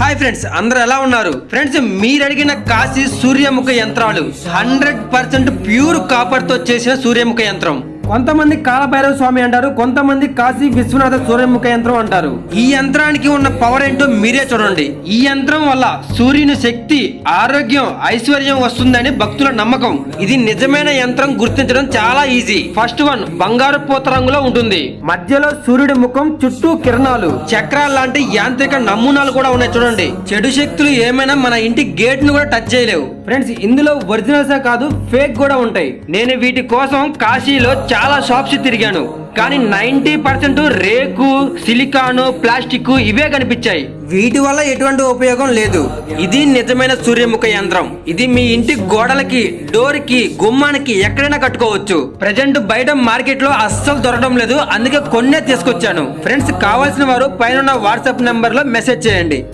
Hi friends అందరూ ఎలా ఉన్నారు? ఫ్రెండ్స్ మీరు అడిగిన కాశీ సూర్యముఖ యంత్రాలు హండ్రెడ్ పర్సెంట్ ప్యూర్ కాపర్తో చేసిన సూర్యముఖ యంత్రం. కొంతమంది కాలభైరవ స్వామి అంటారు కొంతమంది కాశీ విశ్వనాథ సూర్యముఖ యంత్రం అంటారు. ఈ యంత్రానికి ఉన్న పవర్ ఏంటో మీరే చూడండి. ఈ యంత్రం వల్ల సూర్యుని శక్తి ఆరోగ్యం ఐశ్వర్యం వస్తుందని భక్తుల నమ్మకం. ఇది నిజమైన యంత్రం గుర్తించడం చాలా ఈజీ ఫస్ట్ వన్ బంగారు పూత రంగులో ఉంటుంది. మధ్యలో సూర్యుడి ముఖం చుట్టూ కిరణాలు. చక్రాలు లాంటి యాంత్రిక నమూనాలు కూడా ఉన్నాయి చూడండి. చెడు శక్తులు ఏమైనా మన ఇంటి గేట్ను కూడా టచ్ చేయలేవు. ఫ్రెండ్స్ ఇందులో ఒరిజినల్సే కాదు ఫేక్ కూడా ఉంటాయి. నేను వీటి కోసం కాశీలో చాలా షాప్స్ తిరిగాను. కానీ నైన్టీ పర్సెంట్ రేకు సిలికాను ప్లాస్టిక్ ఇవే కనిపించాయి. వీటి వల్ల ఎటువంటి ఉపయోగం లేదు. ఇది నిజమైన సూర్యముఖ యంత్రం. ఇది మీ ఇంటి గోడలకి డోర్కి గుమ్మానికి ఎక్కడైనా కట్టుకోవచ్చు. ప్రజెంట్ బయట మార్కెట్లో అస్సలు దొరకడం లేదు. అందుకే కొన్నే తీసుకొచ్చాను. ఫ్రెండ్స్ కావాల్సిన వారు పైన వాట్సాప్ నెంబర్లో మెసేజ్ చేయండి.